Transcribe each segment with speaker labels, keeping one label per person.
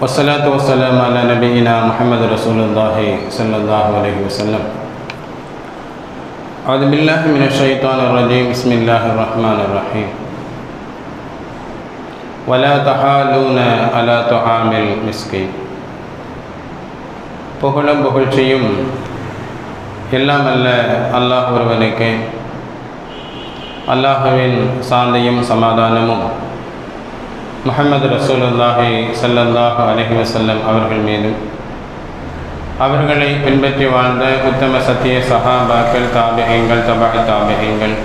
Speaker 1: والصلاة والسلام على نبينا محمد رسول الله صلى الله عليه وسلم أعوذ بالله من الشيطان الرجيم بسم الله الرحمن الرحيم ولا تحالون على طعام المسكين புகழும் புகழ்ச்சியும் எல்லாம் அல்ல அல்லாஹ் ஒருவனுக்கு அல்லாஹுவின் சாந்தியும் சமாதானமும் முகமது ரசூலுல்லாஹி சல்லல்லாஹு அலஹி வசல்லம் அவர்கள் மீதும் அவர்களை பின்பற்றி வாழ்ந்த உத்தம சத்திய சஹாபாக்கள் தாபகங்கள் தபாய் தாபகங்கள்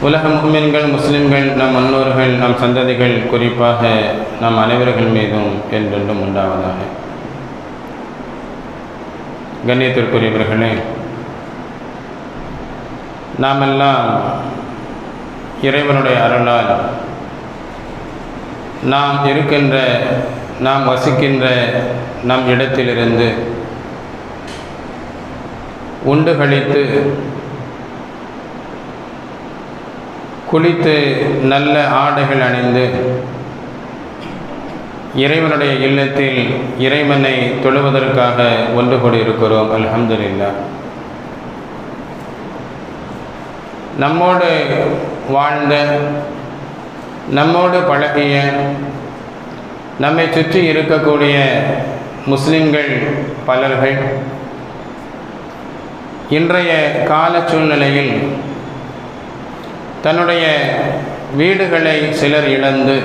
Speaker 1: உலக முகமின்கள் முஸ்லிம்கள் நம் முன்னோர்கள் நம் சந்ததிகள் குறிப்பாக நம் அனைவர்கள் மீதும் என்றென்றும் உண்டாவதாக. கண்ணியத்திற்குரியவர்களே நாமெல்லாம் இறைவனுடைய அருளால் நாம் இருக்கின்ற நாம் வசிக்கின்ற நம் இடத்திலிருந்து உண்டு கழித்து குளித்து நல்ல ஆடைகள் அணிந்து இறைவனுடைய இல்லத்தில் இறைவனை தொழுவதற்காக ஒன்று கூடியிருக்கிறோம். அலமதுல்லா நம்மோடு வாழ்ந்த நம்மோடு பழகிய நம்மை சுற்றி இருக்கக்கூடிய முஸ்லிம்கள் பலர்கள் இன்றைய கால சூழ்நிலையில் தன்னுடைய வீடுகளை சிலர் இழந்து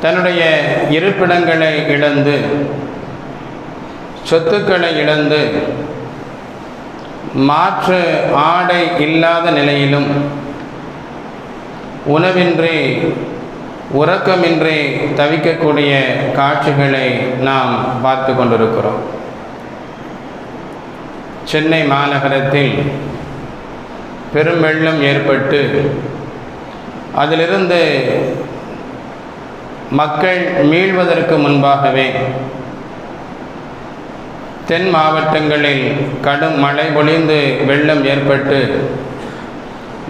Speaker 1: தன்னுடைய இருப்பிடங்களை இழந்து சொத்துக்களை இழந்து மாற்று ஆடை இல்லாத நிலையிலும் உணவின்றி உறக்கமின்றி தவிக்கக்கூடிய காட்சிகளை நாம் பார்த்து கொண்டிருக்கிறோம். சென்னை மாநகரத்தில் பெரும் வெள்ளம் ஏற்பட்டு அதிலிருந்து மக்கள் மீள்வதற்கு முன்பாகவே தென் மாவட்டங்களில் கடும் மழை பொழிந்து வெள்ளம் ஏற்பட்டு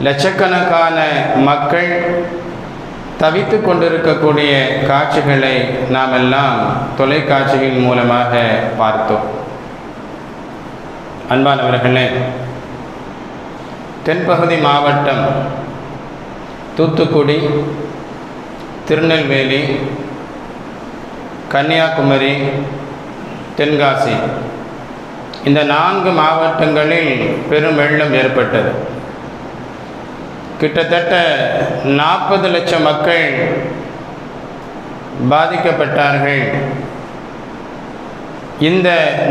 Speaker 1: லட்சக்கணக்கான மக்கள் தவித்து கொண்டிருக்கக்கூடிய காட்சிகளை நாம் எல்லாம் தொலைக்காட்சியின் மூலமாக பார்த்தோம். அன்பானவர்களே தென்பகுதி மாவட்டம் தூத்துக்குடி திருநெல்வேலி கன்னியாகுமரி தென்காசி இந்த நான்கு மாவட்டங்களில் பெரும் வெள்ளம் ஏற்பட்டது. கிட்டத்தட்ட நாற்பது லட்சம் மக்கள் பாதிக்கப்பட்டார்கள். இந்த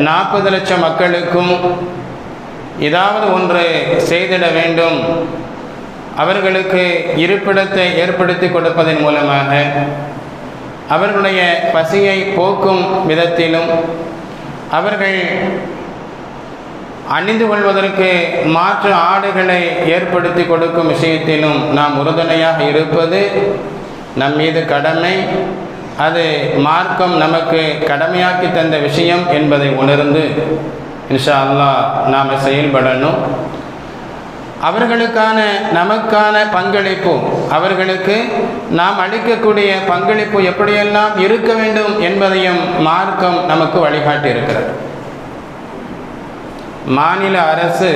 Speaker 1: நாற்பது லட்சம் மக்களுக்கும் ஏதாவது ஒன்று செய்திட வேண்டும். அவர்களுக்கு இருப்பிடத்தை ஏற்படுத்தி கொடுப்பதன் மூலமாக அவர்களுடைய பசியை போக்கும் விதத்திலும் அவர்கள் அணிந்து கொள்வதற்கு மாற்று ஆடைகளை ஏற்படுத்தி கொடுக்கும் விஷயத்திலும் நாம் உறுதுணையாக இருப்பது நம் மீது கடமை. அது மார்க்கம் நமக்கு கடமையாக்கி தந்த விஷயம் என்பதை உணர்ந்து இன்ஷா அல்லாஹ் நாம் செயல்படணும். அவர்களுக்கான நமக்கான பங்களிப்பு அவர்களுக்கு நாம் அளிக்கக்கூடிய பங்களிப்பு எப்படியெல்லாம் இருக்க வேண்டும் என்பதையும் மார்க்கம் நமக்கு வழிகாட்டி இருக்கிறது மாநில அரசு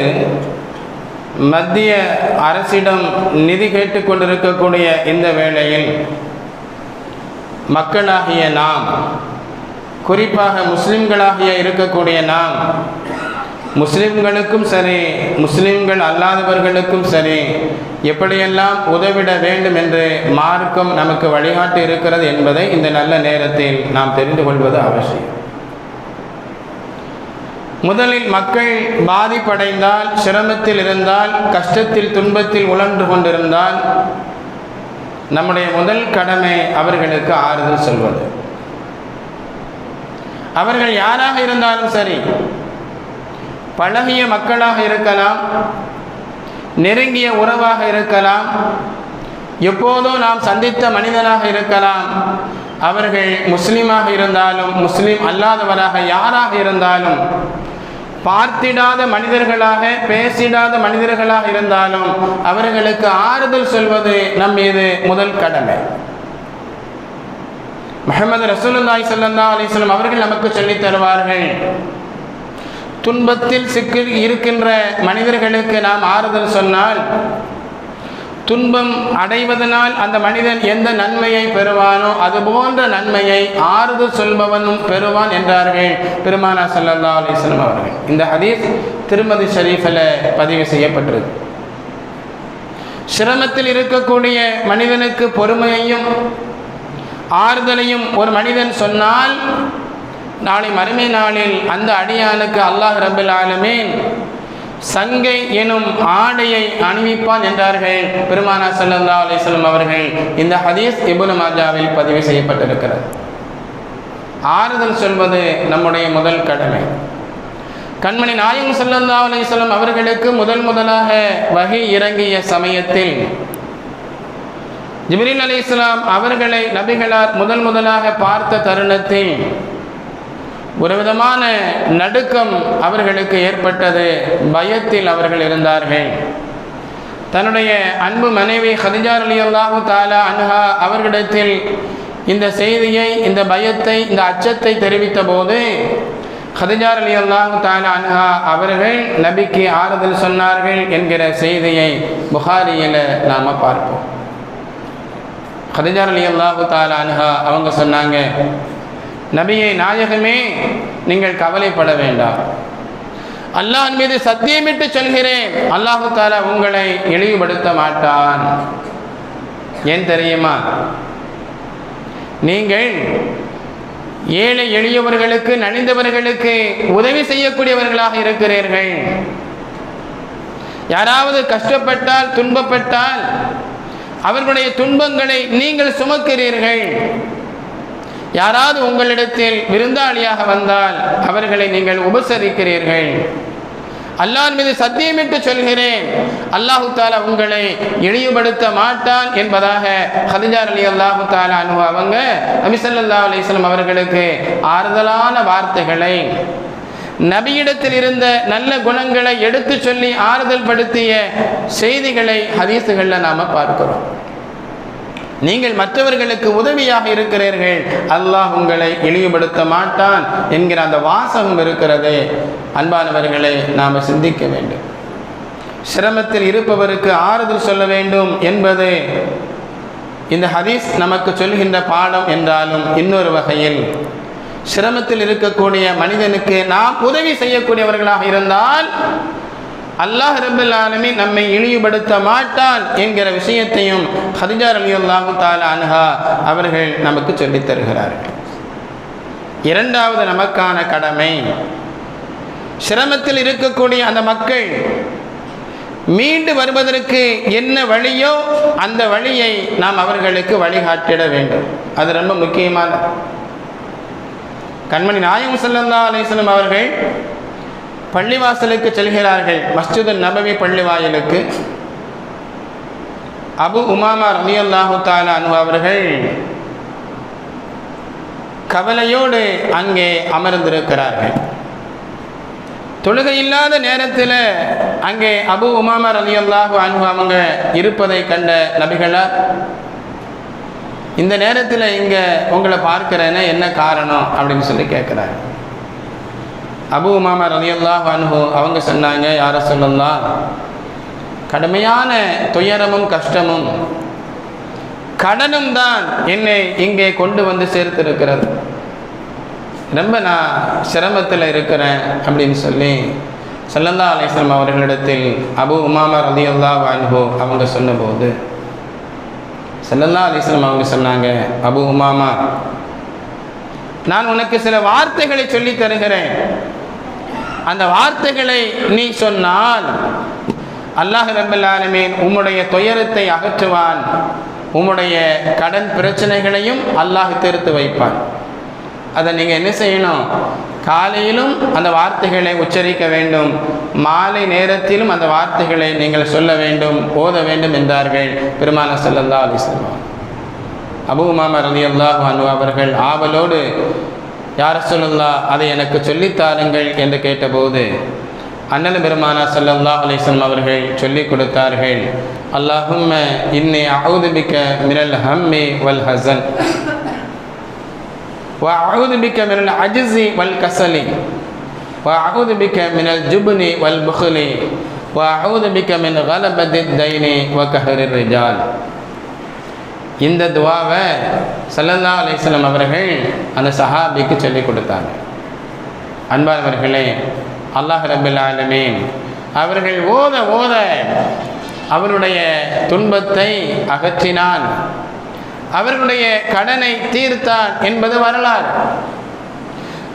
Speaker 1: மத்திய அரசிடம் நிதி கேட்டுக்கொண்டிருக்கக்கூடிய இந்த வேளையில் மக்களாகிய நாம் குறிப்பாக முஸ்லிம்களாகிய இருக்கக்கூடிய நாம் முஸ்லிம்களுக்கும் சரி முஸ்லிம்கள் அல்லாதவர்களுக்கும் சரி எப்படியெல்லாம் உதவிட வேண்டும் என்று மார்க்கம் நமக்கு வழிகாட்டி இருக்கிறது என்பதை இந்த நல்ல நேரத்தில் நாம் தெரிந்து கொள்வது அவசியம். முதலில் மக்கள் பாதிப்படைந்தால் சிரமத்தில் இருந்தால் கஷ்டத்தில் துன்பத்தில் உழன்று கொண்டிருந்தால் நம்முடைய முதல் கடமை அவர்களுக்கு ஆறுதல் சொல்வது. அவர்கள் யாராக இருந்தாலும் சரி பழகிய மக்களாக இருக்கலாம் நெருங்கிய உறவாக இருக்கலாம் எப்போதோ நாம் சந்தித்த மனிதனாக இருக்கலாம் அவர்கள் முஸ்லீமாக இருந்தாலும் முஸ்லீம் அல்லாதவராக யாராக இருந்தாலும் பார்த்திடாத மனிதர்களாக பேசிடாத மனிதர்களாக இருந்தாலும் அவர்களுக்கு ஆறுதல் சொல்வது நம் மீது முதல் கடமை. முகமது ரசூலுல்லாய் சல்லா அலிஸ்லாம் அவர்கள் நமக்கு சொல்லித் தருவார்கள் துன்பத்தில் சிக்கி இருக்கின்ற மனிதர்களுக்கு நாம் ஆறுதல் சொன்னால் துன்பம் அடைவதனால் அந்த மனிதன் எந்த நன்மையை பெறுவானோ அது போன்ற நன்மையை ஆறுதல் சொல்பவனும் பெறுவான் என்றார்கள். பெருமானா சல்லா அலிஸ்லாம் அவர்கள். இந்த ஹதீஸ் திருமதி ஷரீஃபில் பதிவு செய்யப்பட்டிருக்கு சிரமத்தில் இருக்கக்கூடிய மனிதனுக்கு பொறுமையையும் ஆறுதலையும் ஒரு மனிதன் சொன்னால் நாளை மறுமை நாளில் அந்த அடியானுக்கு அல்லாஹ் ரபுல் ஆலமேன் சங்கை எனும் ஆடையை அணிவிப்பான் என்றார்கள். பெருமானா சல்லா அலிஸ்லம் அவர்கள் இந்த ஹதீஸ் இபுல் மாஜாவில் பதிவு செய்யப்பட்டிருக்கிறது. ஆறுதல் சொல்வது நம்முடைய முதல் கடமை. கண்மணி நாயகம் சல்லல்லா அலிஸ்லம் அவர்களுக்கு முதல் முதலாக வகை இறங்கிய சமயத்தில் ஜிப்ரீல் அலி இஸ்லாம் அவர்களை நபிகளார் முதல் முதலாக பார்த்த தருணத்தில் ஒரு விதமான நடுக்கம் அவர்களுக்கு ஏற்பட்டது. பயத்தில் அவர்கள் இருந்தார்கள். தன்னுடைய அன்பு மனைவி ஹதிஜார் அலி அல்லாஹு தாலா அன்ஹா அவர்களிடத்தில் இந்த செய்தியை இந்த பயத்தை இந்த அச்சத்தை தெரிவித்த போது ஹதிஜார் அலி அல்லாஹு தாலா அன்ஹா அவர்கள் நபிக்கு ஆறுதல் சொன்னார்கள் என்கிற செய்தியை புகாரியில் நாம் பார்ப்போம். ஹதிஜார் அலி அல்லாஹு தாலா அன்ஹா அவங்க சொன்னாங்க நபியை நாயகமே நீங்கள் கவலைப்பட வேண்டாம். அல்லாஹ் மீது சத்தியமிட்டு சொல்கிறேன். அல்லாஹு தாலா உங்களை இழிவுபடுத்த மாட்டான். ஏன் தெரியுமா? நீங்கள் ஏழை எளியவர்களுக்கு நனிந்தவர்களுக்கு உதவி செய்யக்கூடியவர்களாக இருக்கிறீர்கள். யாராவது கஷ்டப்பட்டால் துன்பப்பட்டால் அவர்களுடைய துன்பங்களை நீங்கள் சுமக்கிறீர்கள். யாராவது உங்களிடத்தில் விருந்தாளியாக வந்தால் அவர்களை நீங்கள் உபசரிக்கிறீர்கள். அல்லாஹ் மீது சத்தியமிட்டு சொல்கிறேன். அல்லாஹு தாலா உங்களை இழிவுபடுத்த மாட்டான் என்பதாக ஹதிஜார் அலி அல்லாஹு தாலா அனு அவங்க நபிசல்லா அலிஸ்லாம் அவர்களுக்கு ஆறுதலான வார்த்தைகளை நபியிடத்தில் இருந்த நல்ல குணங்களை எடுத்து சொல்லி ஆறுதல் படுத்திய செய்திகளை ஹதீசுகளில் நாம் பார்க்கிறோம். நீங்கள் மற்றவர்களுக்கு உதவியாக இருக்கிறீர்கள். அல்லாஹ் உங்களை இழிவுபடுத்த மாட்டான் என்கிற அந்த வாசகம் இருக்கிறதே. அன்பானவர்களை நாம் சிந்திக்க வேண்டும். சிரமத்தில் இருப்பவருக்கு ஆறுதல் சொல்ல வேண்டும் என்பது. இந்த ஹதீஸ் நமக்கு சொல்கின்ற பாடம் என்றாலும் இன்னொரு வகையில் சிரமத்தில் இருக்கக்கூடிய மனிதனுக்கு நாம் உதவி செய்யக்கூடியவர்களாக இருந்தால் அல்லாஹ் ரபுல் ஆலமி நம்மை இழிவுபடுத்த மாட்டான் என்கிற விஷயத்தையும் ஹதிஜா அலி அல்லாஹு தாலா அன்ஹா அவர்கள் நமக்கு சொல்லித் தருகிறார்கள். இரண்டாவது நமக்கான கடமை சிரமத்தில் இருக்கக்கூடிய அந்த மக்கள் மீண்டு வருவதற்கு என்ன வழியோ அந்த வழியை நாம் அவர்களுக்கு வழிகாட்டிட வேண்டும். அது ரொம்ப முக்கியமானது கண்மணி நாயகம் செல்லந்தா அலிஸ்லம் அவர்கள் பள்ளிவாசலுக்கு செல்கிறார்கள். மஸ்ஜிது நபவி பள்ளிவாயலுக்கு. அபு உமாமா ரவி அல்லாஹு தாலா அவர்கள் கவலையோடு அங்கே அமர்ந்திருக்கிறார்கள். தொழுகை இல்லாத நேரத்தில் அங்கே அபு உமாமா ரவி அல்லாஹு அவங்க இருப்பதை கண்ட நபிகளா இந்த நேரத்தில் இங்கே உங்களை பார்க்கிறேன்னா என்ன காரணம் அப்படின்னு சொல்லி கேட்குறாங்க அபு உமாமா ரலியல்லாஹ் அனுகு அவங்க சொன்னாங்க யார சொல்லலாம் கடுமையான துயரமும் கஷ்டமும் கடனும் தான் என்னை இங்கே கொண்டு வந்து சேர்த்திருக்கிறது. ரொம்ப நான் சிரமத்தில் இருக்கிறேன் அப்படின்னு சொல்லி சல்லல்லா அலிஸ்லாம் அவர்களிடத்தில் அபு உமாமா ரலியல்லாஹ் அனுஹு அவங்க சொன்னபோது சல்லல்லா அலிஸ்லாம் அவங்க சொன்னாங்க அபு உமாமா நான் உனக்கு சில வார்த்தைகளை சொல்லி தருகிறேன். அந்த வார்த்தைகளை நீ சொன்னால் அல்லாஹ் ரபுல் உம்முடைய துயரத்தை அகற்றுவான். உம்முடைய கடன் பிரச்சனைகளையும் அல்லாஹ் தீர்த்து வைப்பான். அதை நீங்கள் என்ன செய்யணும்? காலையிலும் அந்த வார்த்தைகளை உச்சரிக்க வேண்டும். மாலை நேரத்திலும் அந்த வார்த்தைகளை நீங்கள் சொல்ல வேண்டும் ஓத வேண்டும் என்றார்கள் பெருமான சல்லல்லா அலிஸ்லாம் அபு உமாமா ரதி அல்லாஹ் அவர்கள் ஆவலோடு யார சொல்லல்லா அதை எனக்கு சொல்லித்தாருங்கள் என்று கேட்டபோது அண்ணன் பெருமானா சல்லல்லா அலிஸ்லாம் அவர்கள் சொல்லிக் கொடுத்தார்கள் அல்லாஹும்ம இன்னி அவுதுபிக்க மினல் ஹம்மி வல் ஹசன் وأعوذ بك من العجز والكسل وأعوذ بك من الجبن والبخل وأعوذ بك من غلبة الدين وكهر الرجال இந்த துவாவை சல்லல்லா அலிஸ்லாம் அவர்கள் அந்த சஹாபிக்கு சொல்லிக் கொடுத்தாங்க. அன்பானவர்களே அல்லாஹ் ரபுல் ஆலமீன் அவர்கள் ஓத ஓத அவருடைய துன்பத்தை அகற்றினான். அவர்களுடைய கடனை தீர்த்தான் என்பது வரலாறு.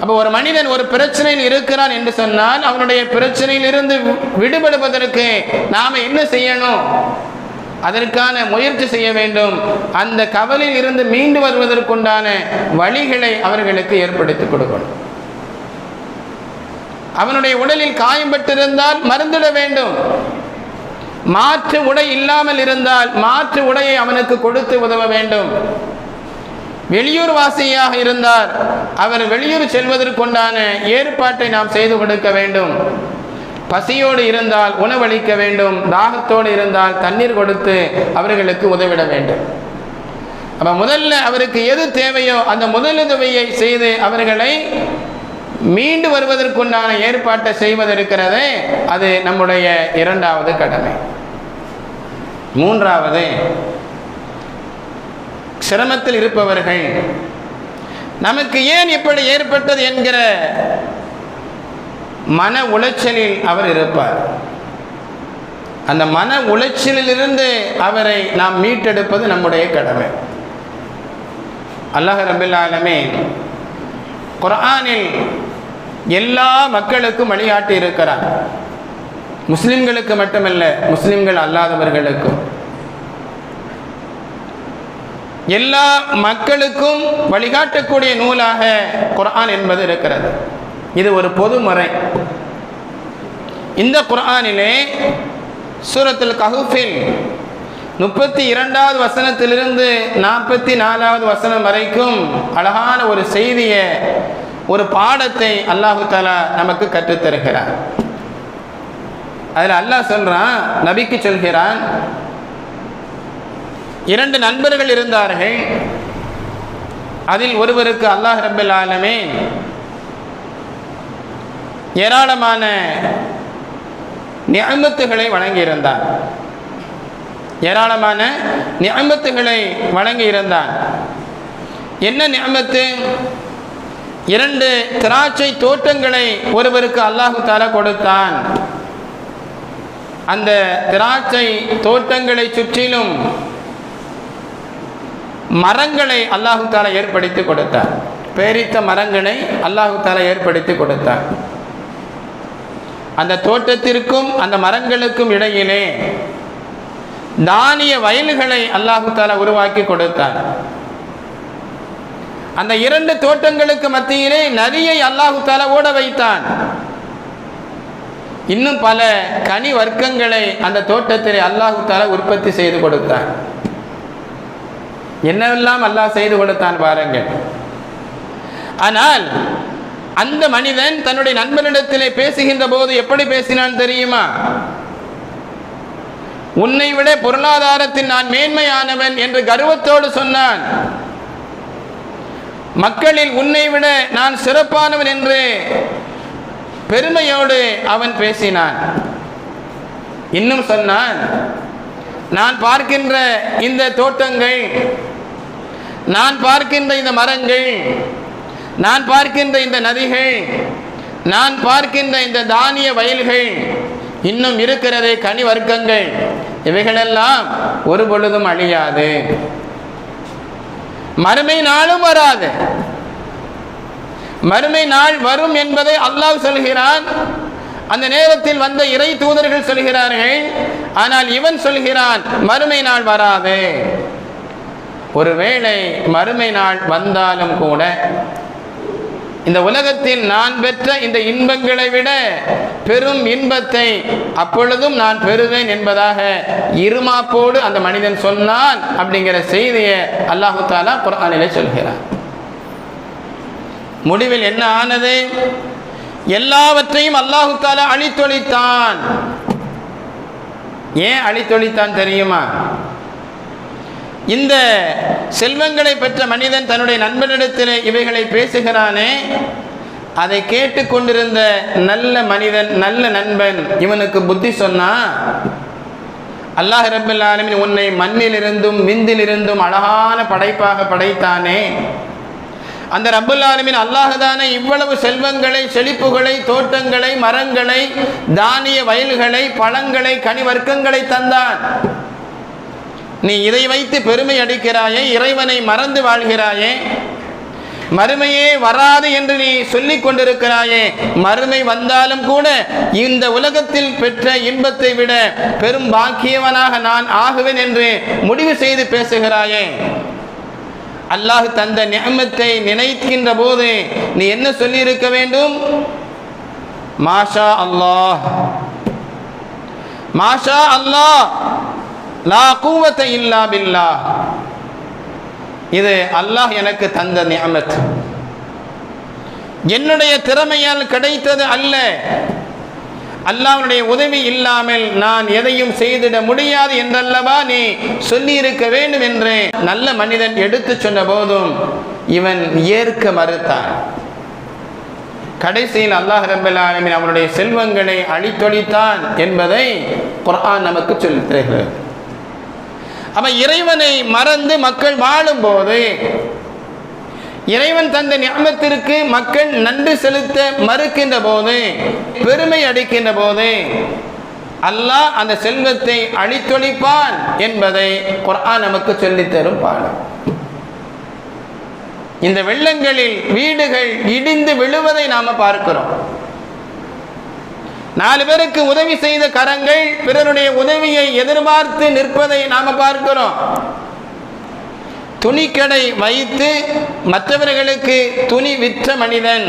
Speaker 1: அப்போ ஒரு மனிதன் ஒரு பிரச்சனையில் இருக்கிறான் என்று சொன்னால் அவனுடைய பிரச்சனையிலிருந்து விடுபடுவதற்கு நாம் என்ன செய்யணும்? அதற்கான முயற்சி செய்ய வேண்டும். அந்த கவலில் இருந்து மீண்டு வருவதற்குண்டான வழிகளை அவர்களுக்கு ஏற்படுத்தி கொடுக்கணும். அவனுடைய உடலில் காயம் பட்டிருந்தால் மருந்திட வேண்டும். மாற்று உடை இல்லாமல் இருந்தால் மாற்று உடையை அவனுக்கு கொடுத்து உதவ வேண்டும். வெளியூர் வாசியாக இருந்தால் அவர் வெளியூர் செல்வதற்குண்டான ஏற்பாட்டை நாம் செய்து கொடுக்க வேண்டும். பசியோடு இருந்தால் உணவளிக்க வேண்டும். தாகத்தோடு இருந்தால் தண்ணீர் கொடுத்து அவர்களுக்கு உதவிட வேண்டும். அப்ப முதல்ல அவருக்கு எது தேவையோ அந்த முதலுதவியை செய்து அவர்களை மீண்டு வருவதற்குண்டான ஏற்பாட்டை செய்வதற்கிறதே அது நம்முடைய இரண்டாவது கடமை. மூன்றாவது சிரமத்தில் இருப்பவர்கள் நமக்கு ஏன் இப்படி ஏற்பட்டது என்கிற மன உளைச்சலில் அவர் இருப்பார். அந்த மன உளைச்சலிலிருந்து அவரை நாம் மீட்டெடுப்பது நம்முடைய கடமை. அல்லாஹ் ரபில் குரானில் எல்லா மக்களுக்கும் வழிகாட்டி இருக்கிறார். முஸ்லிம்களுக்கு மட்டுமல்ல முஸ்லிம்கள் அல்லாதவர்களுக்கும். எல்லா மக்களுக்கும் வழிகாட்டக்கூடிய நூலாக குரான் என்பது இருக்கிறது. இது ஒரு பொதுமுறை. இந்த குரானிலே சூரத்தில் கஹூஃபில் முப்பத்தி இரண்டாவது வசனத்திலிருந்து நாற்பத்தி நாலாவது வசனம் வரைக்கும் அழகான ஒரு செய்தியை ஒரு பாடத்தை அல்லாஹு தாலா நமக்கு கற்றுத்தருகிறார். அதில் அல்லாஹ் சொல்கிறான் நபிக்கு சொல்கிறான் இரண்டு நண்பர்கள் இருந்தார்கள் அதில் ஒருவருக்கு அல்லாஹ் ரபில் ஆலமே ஏராளமான நியமத்துகளை வழங்கியிருந்தான். ஏராளமான நியமத்துகளை வழங்கியிருந்தான். என்ன நியமத்து? இரண்டு திராட்சை தோட்டங்களை ஒருவருக்கு அல்லாஹு தாலா கொடுத்தான். அந்த திராட்சை தோட்டங்களை சுற்றிலும் மரங்களை அல்லாஹு தாலா ஏற்படுத்தி கொடுத்தார் பேரித்த மரங்களை அல்லாஹு தாலா ஏற்படுத்தி கொடுத்தார் அந்த தோட்டத்திற்கும் அந்த மரங்களுக்கும் இடையிலே தானிய வயல்களை அல்லாஹு தாலா உருவாக்கி கொடுத்தார். அந்த இரண்டு தோட்டங்களுக்கு மத்தியிலே நதியை அல்லாஹு தாலா ஓட வைத்தான். இன்னும் பல கனி வர்க்கங்களை அந்த தோட்டத்திலே அல்லாஹு தாலா உற்பத்தி செய்து கொடுத்தான் என்னவெல்லாம் அல்லாஹ் செய்து கொடுத்தான் பாருங்கள். ஆனால் அந்த மனிதன் தன்னுடைய நண்பனிடத்திலே பேசுகின்ற போது எப்படி பேசினான் தெரியுமா? உன்னை விட பொருளாதாரத்தில் நான் மேன்மையானவன் என்று கர்வத்தோடு சொன்னான். மக்களில் உன்னை விட நான் சிறப்பானவன் என்று பெருமையோடு அவன் பேசினான். இன்னும் சொன்னான் நான் பார்க்கின்ற இந்த தோட்டங்கள் நான் பார்க்கின்ற இந்த மரங்கள் நான் பார்க்கின்ற இந்த நதிகள் நான் பார்க்கின்ற இந்த தானிய வயல்கள் இன்னும் இருக்கிறதே கனி வர்க்கங்கள் இவைகளெல்லாம் ஒரு பொழுதும் அழியாது. மறுமை நாளும் வராது. மறுமை நாள் வரும் என்பதை அல்லாஹ் சொல்கிறான். அந்த நேரத்தில் வந்த இறை தூதர்கள் சொல்கிறார்கள். ஆனால் இவன் சொல்கிறான் மறுமை நாள் வராது. ஒருவேளை மறுமை நாள் வந்தாலும் கூட இந்த உலகத்தில் நான் பெற்ற இந்த இன்பங்களை விட பெரும் இன்பத்தை அப்பொழுதும் நான் பெறுவேன் என்பதாக இருமாப்போடு அந்த மனிதன் சொன்னான் அப்படிங்கிற செய்தியை அல்லாஹு தாலா குரானிலே சொல்கிறார் முடிவில் என்ன ஆனது? எல்லாவற்றையும் அல்லாஹு தாலா அழித்தொழித்தான். ஏன் அழித்தொழித்தான் தெரியுமா? இந்த செல்வங்களை பெற்ற மனிதன் தன்னுடைய நண்பனிடத்தில் இவைகளை பேசுகிறானே அதை கேட்டு கொண்டிருந்த நல்ல மனிதன் நல்ல நண்பன் இவனுக்கு புத்தி சொன்னா அல்லாஹ் ரபுல் ஆலமின் உன்னை மண்ணிலிருந்தும் விந்திலிருந்தும் அழகான படைப்பாக படைத்தானே. அந்த ரப்புல் ஆலமின் அல்லாஹுதானே இவ்வளவு செல்வங்களை செழிப்புகளை தோட்டங்களை மரங்களை தானிய வயல்களை பழங்களை கனிவர்க்கங்களை தந்தான். நீ இதை வைத்து பெருமை அடிக்கிறாயே இறைவனை மறந்து வாழ்கிறாயே. மறுமையே வராது என்று நீ சொல்லிக் கொண்டிருக்கிறாயே. மறுமை வந்தாலும் கூட இந்த உலகத்தில் பெற்ற இன்பத்தை விட பெரும் பாக்கியவனாக நான் ஆகுவேன் என்று முடிவு செய்து பேசுகிறாயே. அல்லாஹ் தந்த நியமத்தை நினைக்கின்ற போது நீ என்ன சொல்லி இருக்க வேண்டும்? மாஷா அல்லாஹ். மாஷா அல்லாஹ். லா கூவத்தை இல்லா பில்லா. இது அல்லாஹ் எனக்கு தந்த நியமத். என்னுடைய திறமையால் கிடைத்தது அல்ல. அல்லாவுடைய உதவி இல்லாமல் நான் எதையும் செய்திட முடியாது என்றல்லவா நீ சொல்லி இருக்க வேண்டும் என்று நல்ல மனிதன் எடுத்து சொன்ன போதும் இவன் ஏற்க மறுத்தான். கடைசியில் அல்லாஹ் ரபுல் ஆலமின் அவனுடைய செல்வங்களை அழித்தொழித்தான் என்பதை குர்ஆன் நமக்கு சொல்லித் தருகிறது அவன் இறைவனை மறந்து மக்கள் வாழும்போது இறைவன் தந்த ஞாபகத்திற்கு மக்கள் நன்றி செலுத்த மறுக்கின்ற போது பெருமை அடிக்கின்ற போது அல்லாஹ் அந்த செல்வத்தை அழித்தொழிப்பான் என்பதை குர்ஆன் நமக்கு சொல்லித் தரும் பாடம். இந்த வெள்ளங்களில் வீடுகள் இடிந்து விழுவதை நாம பார்க்கிறோம். நாலு பேருக்கு உதவி செய்த கரங்கள் பிறருடைய உதவியை எதிர்பார்த்து நிற்பதை நாம பார்க்கிறோம். துணிக்கடை வைத்து மற்றவர்களுக்கு துணி விற்ற மனிதன்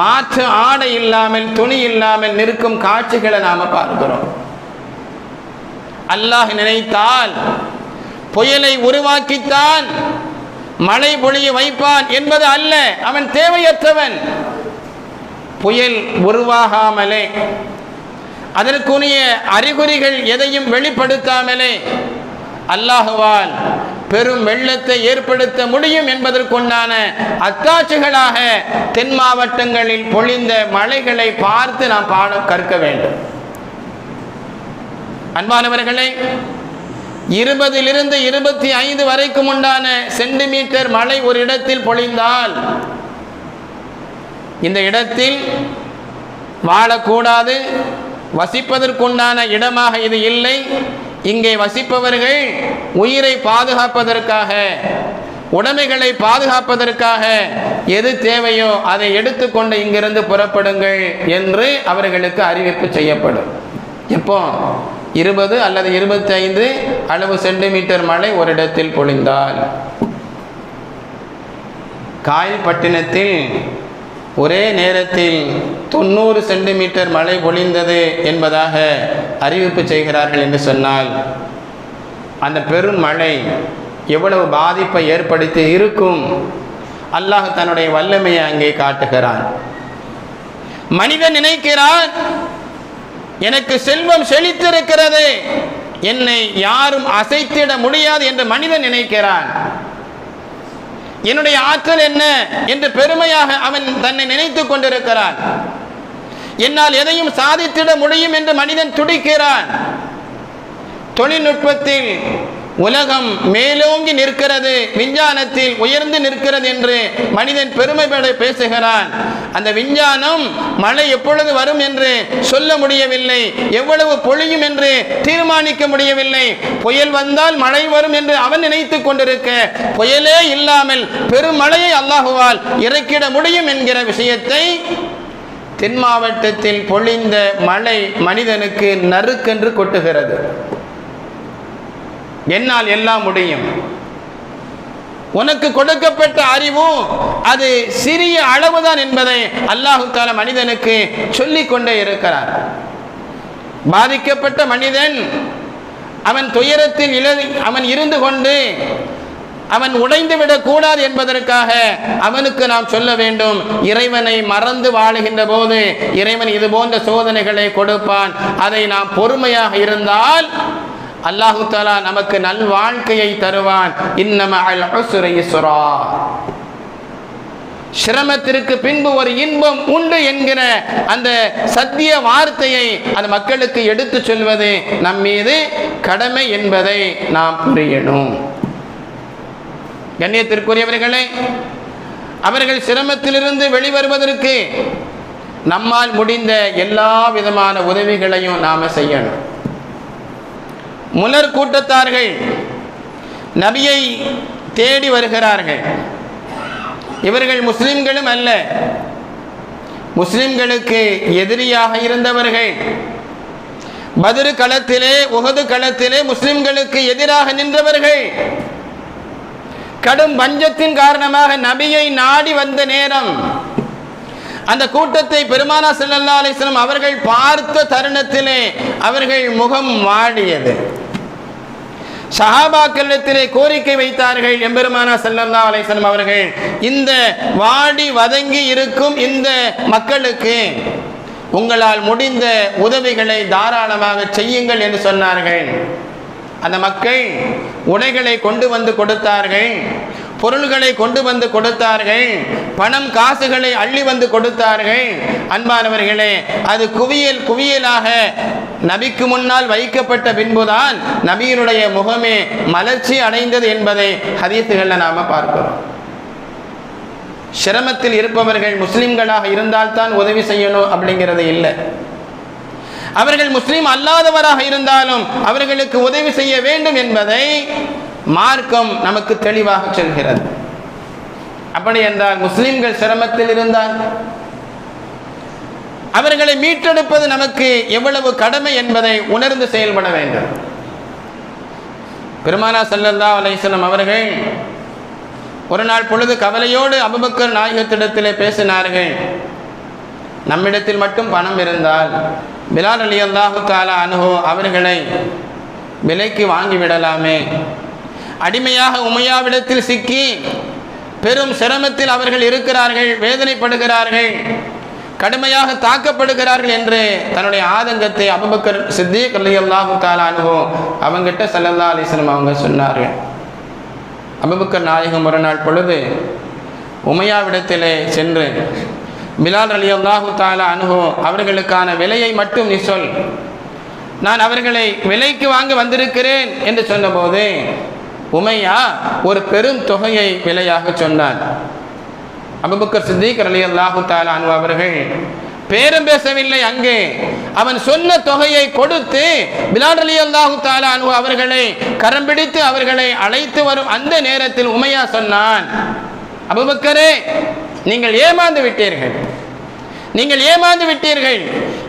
Speaker 1: மாற்று ஆடை இல்லாமல் துணி இல்லாமல் நிற்கும் காட்சிகளை நாம பார்க்கிறோம். அல்லாஹ் நினைத்தால் புயலை உருவாக்கித்தான் மழை பொழிய வைப்பான் என்பது அல்ல அவன் தேவையற்றவன். புயல் உருவாகாமலே அதற்குரிய அறிகுறிகள் எதையும் வெளிப்படுத்தாமலே அல்லாஹுவால் பெரும் வெள்ளத்தை ஏற்படுத்த முடியும் என்பதற்குண்டான அத்தாட்சிகளாக தென் மாவட்டங்களில் பொழிந்த மலைகளை பார்த்து நாம் பாடம் கற்க வேண்டும். அன்பானவர்களே இருபதிலிருந்து இருபத்தி ஐந்து வரைக்கும் உண்டான சென்டிமீட்டர் மழை ஒரு இடத்தில் பொழிந்தால் இந்த இடத்தில் வாழக்கூடாது. வசிப்பதற்குண்டான இடமாக இது இல்லை. இங்கே வசிப்பவர்கள் உயிரை பாதுகாப்பதற்காக உடைமைகளை பாதுகாப்பதற்காக எது தேவையோ அதை எடுத்துக்கொண்டு இங்கிருந்து புறப்படுங்கள் என்று அவர்களுக்கு அறிவிப்பு செய்யப்படும். எப்போ? இருபது அல்லது இருபத்தி ஐந்து அளவு சென்டிமீட்டர் மழை ஒரு இடத்தில் பொழிந்தால். காயல்பட்டினத்தில் ஒரே நேரத்தில் தொண்ணூறு சென்டிமீட்டர் மழை பொழிந்தது என்பதாக அறிவிப்பு செய்கிறார்கள் என்று சொன்னால் அந்த பெரும் மழை எவ்வளவு பாதிப்பை ஏற்படுத்தி இருக்கும்? அல்லாஹ் தன்னுடைய வல்லமையை அங்கே காட்டுகிறான். மனிதன் நினைக்கிறான் எனக்கு செல்வம் செழித்திருக்கிறது என்னை யாரும் அசைத்திட முடியாது என்று மனிதன் நினைக்கிறான். என்னுடைய ஆற்றல் என்ன என்று பெருமையாக அவன் தன்னை நினைத்துக் கொண்டிருக்கிறான். என்னால் எதையும் சாதித்திட முடியும் என்று மனிதன் துடிக்கிறான். தொழில்நுட்பத்தில் உலகம் மேலோங்கி நிற்கிறது விஞ்ஞானத்தில் உயர்ந்து நிற்கிறது என்று மனிதன் பெருமைப்பட பேசுகிறான். அந்த விஞ்ஞானம் மழை எப்பொழுது வரும் என்று சொல்ல முடியவில்லை எவ்வளவு பொழியும் என்று தீர்மானிக்க முடியவில்லை. புயல் வந்தால் மழை வரும் என்று அவன் நினைத்துக் கொண்டிருக்க புயலே இல்லாமல் பெருமழையை அல்லாஹுவால் இறக்கிட முடியும் என்கிற விஷயத்தை தென் மாவட்டத்தில் பொழிந்த மழை மனிதனுக்கு நறுக்கென்று கொட்டுகிறது. என்னால் எல்லாம் முடியும். உனக்கு கொடுக்கப்பட்ட அறிவும் அது சிறிய அளவுதான் என்பதை அல்லாஹு தால மனிதனுக்கு சொல்லிக் கொண்டே இருக்கிறார். பாதிக்கப்பட்ட மனிதன் அவன் துயரத்தில் இழ அவன் இருந்து கொண்டு அவன் உடைந்து விடக்கூடாது என்பதற்காக அவனுக்கு நாம் சொல்ல வேண்டும் இறைவனை மறந்து வாழுகின்ற போது இறைவன் இது போன்ற சோதனைகளை கொடுப்பான். அதை நாம் பொறுமையாக இருந்தால் அல்லாஹு தாலா நமக்கு நல் வாழ்க்கையை தருவான். இன்னம சிரமத்திற்கு பின்பு ஒரு இன்பம் உண்டு என்கிற அந்த சத்திய வார்த்தையை அந்த மக்களுக்கு எடுத்து சொல்வது நம் மீது கடமை என்பதை நாம் புரியணும். கண்ணியத்திற்குரியவர்களே அவர்கள் சிரமத்திலிருந்து வெளிவருவதற்கு நம்மால் முடிந்த எல்லா விதமான உதவிகளையும் நாம செய்யணும். முலர் கூட்டத்தார்கள் நபியை தேடி வருகிறார்கள். இவர்கள் முஸ்லிம்களும் அல்ல. முஸ்லிம்களுக்கு எதிரியாக இருந்தவர்கள். பதிரு களத்திலே உகது களத்திலே முஸ்லிம்களுக்கு எதிராக நின்றவர்கள். கடும் பஞ்சத்தின் காரணமாக நபியை நாடி வந்த நேரம். அந்த கூட்டத்தை பெருமானா செல்லல்லா அலிஸ்லம் அவர்கள் பார்த்த தருணத்திலே அவர்கள் முகம் வாடியது சஹாபாக்களிடத்திலே கோரிக்கை வைத்தார்கள். எம்பெருமானா செல்லல்லா அலைசனம் அவர்கள் இந்த வாடி வதங்கி இருக்கும் இந்த மக்களுக்கு உங்களால் முடிந்த உதவிகளை தாராளமாக செய்யுங்கள் என்று சொன்னார்கள். அந்த மக்கள் உடைகளை கொண்டு வந்து கொடுத்தார்கள். பொருள்களை கொண்டு வந்து கொடுத்தார்கள். பணம் காசுகளை அள்ளி வந்து கொடுத்தார்கள். அன்பானவர்களே அது குவியல் குவியலாக நபிக்கு முன்னால் வைக்கப்பட்ட பின்புதான் நபியினுடைய முகமே மலர்ச்சி அடைந்தது என்பதை ஹதீசுகளில் நாம் பார்க்கிறோம். சிரமத்தில் இருப்பவர்கள் முஸ்லிம்களாக இருந்தால்தான் உதவி செய்யணும் அப்படிங்கிறது இல்லை. அவர்கள் முஸ்லீம் அல்லாதவராக இருந்தாலும் அவர்களுக்கு உதவி செய்ய வேண்டும் என்பதை மார்க்கம் நமக்கு தெளிவாக சொல்கிறது. அப்படி என்றால் முஸ்லிம்கள் சிரமத்தில் இருந்தால் அவர்களை மீட்டெடுப்பது நமக்கு எவ்வளவு கடமை என்பதை உணர்ந்து செயல்பட வேண்டும். பெருமானா சல்லல்லா அலைஹிஸ்ஸலாம் அவர்கள் ஒரு நாள் பொழுது கவலையோடு அபுபக்கர் நாயகத்திடத்திலே பேசினார்கள். நம்மிடத்தில் மட்டும் பணம் இருந்தால் பிலால் அலி அல்லாஹு தாலா அனுகோ அவர்களை விலைக்கு வாங்கிவிடலாமே. அடிமையாக உமையாவிடத்தில் சிக்கி பெரும் சிரமத்தில் அவர்கள் இருக்கிறார்கள் வேதனைப்படுகிறார்கள் கடுமையாக தாக்கப்படுகிறார்கள் என்று தன்னுடைய ஆதங்கத்தை அபுபக்கர் சித்தி அலி அல்லாஹு அவங்கிட்ட சல்லல்லா அலிஸ்லம் அவங்க சொன்னார்கள். அபுபக்கர் நாயகம் ஒரு நாள் பொழுது உமையாவிடத்திலே சென்று பிலால் அலி அல்லாஹு தாலா அனுகோ அவர்களுக்கான விலையை மட்டும் நீ சொல். நான் அவர்களை விலைக்கு வாங்க வந்திருக்கிறேன் என்று சொன்னபோது உமையா ஒரு பெரும் தொகையை விலையாக சொன்னான். அபுபக்கர் சித்திக் அலி அல்லாஹு தாலா அவர்கள் பேரும் பேசவில்லை அங்கே. அவன் சொன்ன தொகையை கொடுத்து பிலால் அலி அல்லாஹு தாலா அவர்களை கரம் பிடித்து அவர்களை அழைத்து வரும் அந்த நேரத்தில் உமையா சொன்னான் அபுபக்கரே நீங்கள் ஏமாந்து விட்டீர்கள். நீங்கள் ஏமாந்து விட்டீர்கள்.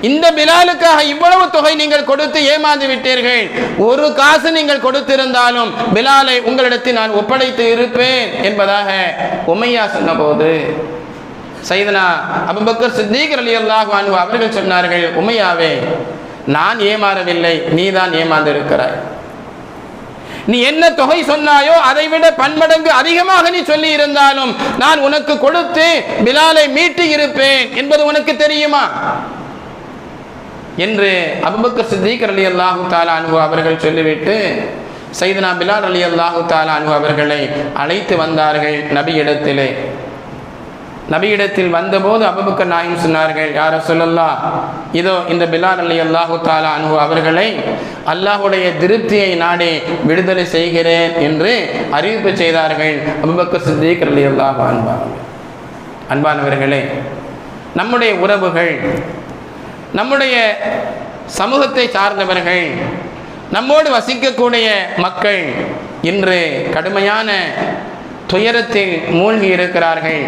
Speaker 1: இந்த பிலாலுக்காக இவ்வளவு தொகை நீங்கள் கொடுத்து ஏமாந்து விட்டீர்கள். ஒரு காசு நீங்கள் கொடுத்திருந்தாலும் பிலாலை உங்களிடத்தில் நான் ஒப்படைத்து இருப்பேன் என்பதாக உமையா சொன்னபோது சைதனா அபுபக்கர் சித்திக் அலி அல்லாஹ் அவர்கள் சொன்னார்கள் உமையாவே நான் ஏமாறவில்லை நீதான் ஏமாந்து இருக்கிறாய் நீ என்ன தொகை சொன்னாயோ அதை விட பன்மடங்கு அதிகமாக நீ சொல்லி இருந்தாலும் நான் உனக்கு கொடுத்து பிலாலை மீட்டு இருப்பேன் என்பது உனக்கு தெரியுமா? என்று அபுபக்கர் சித்திக் அலி அல்லாஹு தாலா அன்பு அவர்கள் சொல்லிவிட்டு சைதனா பிலால் அலி அல்லாஹு தாலா அன்பு அவர்களை அழைத்து வந்தார்கள் நபியிடத்திலே. நபியிடத்தில் வந்தபோது அபுபக்கர் நாயும் சொன்னார்கள் யார சொல்லல்லா இதோ இந்த பிலால் அலி அல்லாஹு தாலா அனு அவர்களை அல்லாஹுடைய திருப்தியை நாடி விடுதலை செய்கிறேன் என்று அறிவிப்பு செய்தார்கள் அபுபக்கர் சித்திக் அலி அல்லாஹ் அன்பானவர்களே நம்முடைய உறவுகள் நம்முடைய சமூகத்தை சார்ந்தவர்கள் நம்மோடு வசிக்கக்கூடிய மக்கள் இன்று கடுமையான துயரத்தில் மூழ்கி இருக்கிறார்கள்.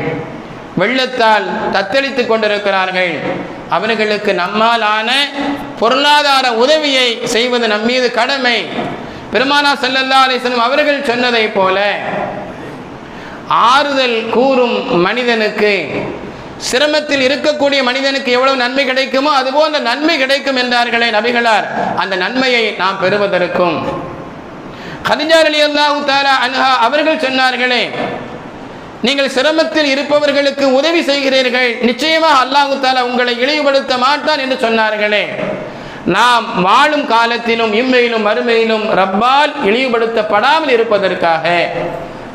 Speaker 1: வெள்ளத்தால் தத்தளித்துக் கொண்டிருக்கிறார்கள். அவர்களுக்கு நம்மாலான பொருளாதார உதவியை செய்வது நம் மீது கடமை. பெருமானா செல்லல்லா அலைஹி அவர்கள் சொன்னதைப் போல ஆறுதல் கூறும் மனிதனுக்கு சிரமத்தில் இருக்கக்கூடிய மனிதனுக்கு எவ்வளவு நன்மை கிடைக்குமோ அதுபோன்ற நன்மை கிடைக்கும் என்றார்களே நபிகளார். அந்த நன்மையை நாம் பெறுவதற்கும். ஹதிஜார் அலி அல்லாஹு தாரா அன்ஹா அவர்கள் சொன்னார்களே நீங்கள் சிரமத்தில் இருப்பவர்களுக்கு உதவி செய்கிறீர்கள். நிச்சயமாக அல்லாஹு தாலா உங்களை இழிவுபடுத்த மாட்டான் என்று சொன்னார்களே. நாம் வாழும் காலத்திலும் இம்மையிலும் மறுமையிலும் ரப்பால் இழிவுபடுத்தப்படாமல் இருப்பதற்காக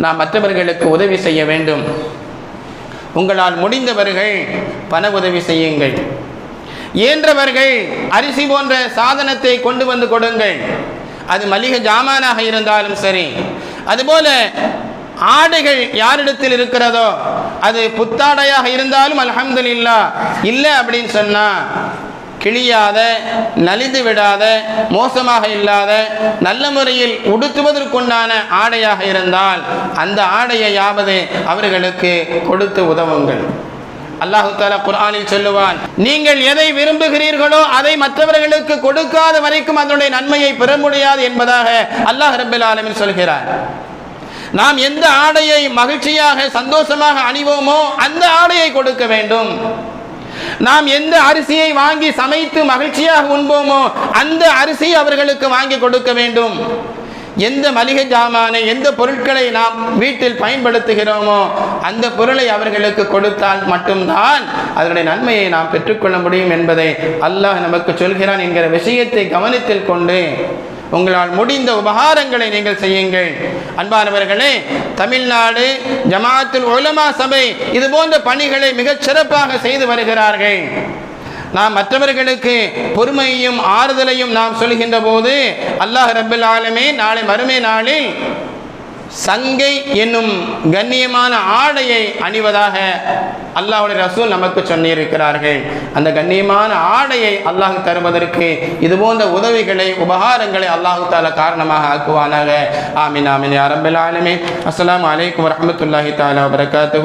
Speaker 1: நாம் மற்றவர்களுக்கு உதவி செய்ய வேண்டும். உங்களால் முடிந்தவர்கள் பண உதவி செய்யுங்கள். இயன்றவர்கள் அரிசி போன்ற சாதனத்தை கொண்டு வந்து கொடுங்கள். அது மளிகை ஜாமானாக இருந்தாலும் சரி. அதுபோல ஆடைகள் யாரிடத்தில் இருக்கிறதோ அது புத்தாடையாக இருந்தாலும் அல்ஹம்துலில்லா இல்லை அப்படின்னு சொன்னால் கிழியாத நலிந்து விடாத மோசமாக இல்லாத நல்ல முறையில் உடுத்துவதற்குண்டான ஆடையாக இருந்தால் அந்த ஆடையாவது அவர்களுக்கு கொடுத்து உதவுங்கள். அல்லாஹு தாலா குரானில் சொல்லுவான் நீங்கள் எதை விரும்புகிறீர்களோ அதை மற்றவர்களுக்கு கொடுக்காத வரைக்கும் அதனுடைய நன்மையை பெற முடியாது என்பதாக அல்லாஹ் ரபில் ஆலமின் சொல்கிறார். நாம் எந்த ஆடையை மகிழ்ச்சியாக சந்தோஷமாக அணிவோமோ அந்த ஆடையை கொடுக்க வேண்டும். நாம் எந்த அரிசியை வாங்கி சமைத்து மகிழ்ச்சியாக உண்போமோ அந்த அரிசியை அவர்களுக்கு வாங்கி கொடுக்க வேண்டும். எந்த மளிகை ஜாமானை எந்த பொருட்களை நாம் வீட்டில் பயன்படுத்துகிறோமோ அந்த பொருளை அவர்களுக்கு கொடுத்தால் மட்டும்தான் அதனுடைய நன்மையை நாம் பெற்றுக்கொள்ள முடியும் என்பதை அல்லாஹ் நமக்கு சொல்கிறான் என்கிற விஷயத்தை கவனத்தில் கொண்டு உங்களால் முடிந்த உபகாரங்களை நீங்கள் செய்யுங்கள். அன்பானவர்களே தமிழ்நாடு ஜமாத்துல் உலமா சபை இது போன்ற பணிகளை மிகச் சிறப்பாக செய்து வருகிறார்கள். நாம் மற்றவர்களுக்கு பொறுமையும் ஆறுதலையும் நாம் சொல்கின்ற போது அல்லாஹ் ரபுல் ஆலமே நாளை மறுமை நாளில் சங்கை என்னும் கண்ணியமான ஆடையை அணிவதாக அல்லாஹுடைய ரசூல் நமக்கு சொல்லியிருக்கிறார்கள் அந்த கண்ணியமான ஆடையை அல்லாஹ் தருவதற்கு இது போன்ற உதவிகளை உபகாரங்களை அல்லாஹு தாலா காரணமாக ஆக்குவானாக. ஆமீன் ஆமின் யா ஆலமே அஸ்லாம் வலைக்கம் வரமத்துல்லாஹி தாலா வரகாத்து